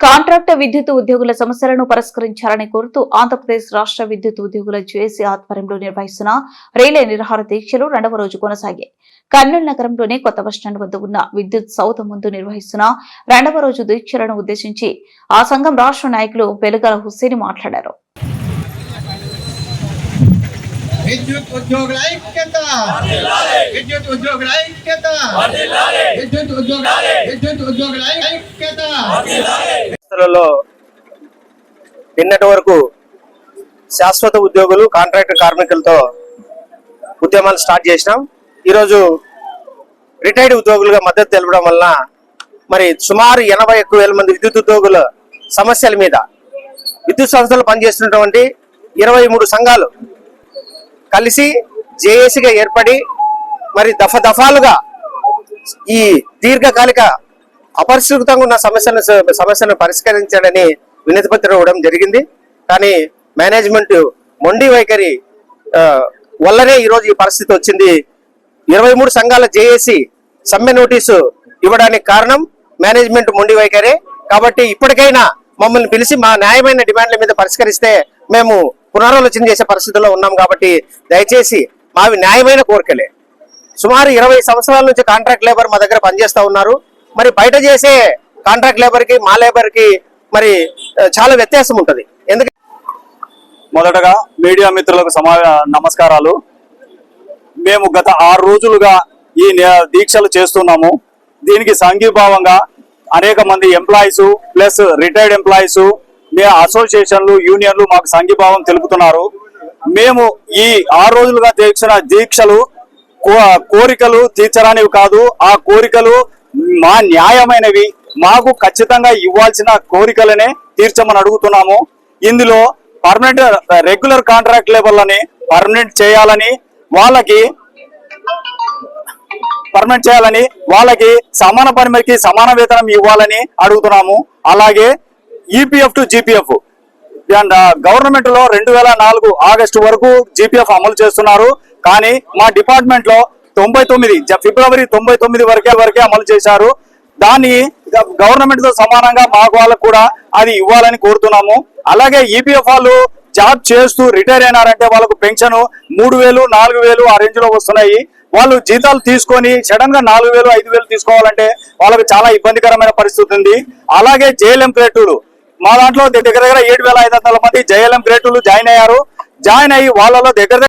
Contract విద్యుత్ ఉద్యోగుల సమస్యలను పరిష్కరించాలని కోరుతూ ఆంధ్రప్రదేశ్ రాష్ట్ర విద్యుత్ ఉద్యోగుల జేఏసీ ఆధ్వర్యంలో నిర్వహిస్తున్న రైలే నిరాహార దీక్షలు రెండవ రోజు కొనసాగాయి. కర్నూలు నగరంలోని కొత్త బస్టాండ్ వద్ద ఉన్న విద్యుత్ సౌధ ముందు నిర్వహిస్తున్న రెండవ రోజు దీక్షలను ఉద్దేశించి ఆ సంఘం రాష్ట్ర నాయకులు వెలుగల హుస్సేని మాట్లాడారు. విద్యుత్ ఉద్యోగుల ఐక్యత! విద్యుత్ ఉద్యోగుల ఐక్యత! విద్యుత్ ఉద్యోగుల విద్యుత్ ఉద్యోగుల ఐక్యత! నిన్నటి వరకు శాశ్వత ఉద్యోగులు కాంట్రాక్ట్ కార్మికులతో ఉద్యమాలు స్టార్ట్ చేసినాం. ఈరోజు రిటైర్డ్ ఉద్యోగులుగా మద్దతు తెలపడం వలన మరి సుమారు ఎనభై ఎక్కువ వేల మంది విద్యుత్ ఉద్యోగుల సమస్యల మీద విద్యుత్ సంస్థలు పనిచేస్తున్నటువంటి ఇరవై మూడు సంఘాలు కలిసి జేఏసీగా ఏర్పడి మరి దఫ దఫాలుగా ఈ దీర్ఘకాలిక అపరిశుభ్రంగా ఉన్న సమస్యను సమస్యను పరిష్కరించాడని వినతి పత్రం ఇవ్వడం జరిగింది. కానీ మేనేజ్మెంట్ మొండి వైఖరి వల్లనే ఈరోజు ఈ పరిస్థితి వచ్చింది. ఇరవై మూడు సంఘాల జేఏసీ సమ్మె నోటీసు ఇవ్వడానికి కారణం మేనేజ్మెంట్ మొండి వైఖరే. కాబట్టి ఇప్పటికైనా మమ్మల్ని పిలిచి మా న్యాయమైన డిమాండ్ల మీద పరిష్కరిస్తే మేము పునరాలోచన చేసే పరిస్థితుల్లో ఉన్నాం కాబట్టి దయచేసి మావి న్యాయమైన కోరికలే. సుమారు ఇరవై సంవత్సరాల నుంచి కాంట్రాక్ట్ లేబర్ మా దగ్గర పనిచేస్తూ ఉన్నారు. మరి బయట చేసే కాంట్రాక్ట్ లేబర్కి మా లేబర్కి మరి చాలా వ్యత్యాసం ఉంటది. ఎందుకంటే మొదటగా మీడియా మిత్రులకు సమా నమస్కారాలు. మేము గత ఆరు రోజులుగా ఈ నే- దీక్షలు చేస్తున్నాము. దీనికి సంఘీభావంగా అనేక మంది ఎంప్లాయీస్ ప్లస్ రిటైర్డ్ ఎంప్లాయీస్ మే అసోసియేషన్లు యూనియన్లు మాకు సంఘీభావం తెలుపుతున్నారు. మేము ఈ ఆరు రోజులుగా చేసిన దీక్షలు కో- కోరికలు తీర్చరానివి కాదు. ఆ కోరికలు మా న్యాయమైనవి మాకు ఖచ్చితంగా ఇవ్వాల్సిన కోరికలనే తీర్చమని అడుగుతున్నాము. ఇందులో పర్మనెంట్ రెగ్యులర్ కాంట్రాక్ట్ లేబర్లని పర్మనెంట్ చేయాలని వాళ్ళకి పర్మనెంట్ చేయాలని వాళ్ళకి సమాన పనిమరికి సమాన వేతనం ఇవ్వాలని అడుగుతున్నాము. అలాగే ఈపీఎఫ్ టు జీపీఎఫ్ అండ్ గవర్నమెంట్లో రెండు వేల నాలుగు ఆగస్టు వరకు జీపీఎఫ్ అమలు చేస్తున్నారు. కానీ మా డిపార్ట్మెంట్లో తొంభై తొమ్మిది జ- ఫిబ్రవరి తొంభై తొమ్మిది వరకే వరకే అమలు చేశారు. దాన్ని గవర్నమెంట్తో సమానంగా మాకు వాళ్ళకు కూడా అది ఇవ్వాలని కోరుతున్నాము. అలాగే ఈపీఎఫ్ వాళ్ళు జాబ్ చేస్తూ రిటైర్ అయినారంటే వాళ్ళకు పెన్షన్ మూడు వేలు నాలుగు వేలు ఆ రేంజ్లో వస్తున్నాయి. వాళ్ళు జీతాలు తీసుకొని సడన్గా నాలుగు వేలు ఐదు వేలు తీసుకోవాలంటే వాళ్ళకి చాలా ఇబ్బందికరమైన పరిస్థితి ఉంది. అలాగే జేఎల్ఎం గ్రేటులు మా దాంట్లో దగ్గర దగ్గర ఏడు వేల ఐదు వందల మంది జేఎల్ఎం గ్రేటులు జాయిన్ అయ్యారు. జాయిన్ అయ్యి వాళ్ళలో దగ్గర దగ్గర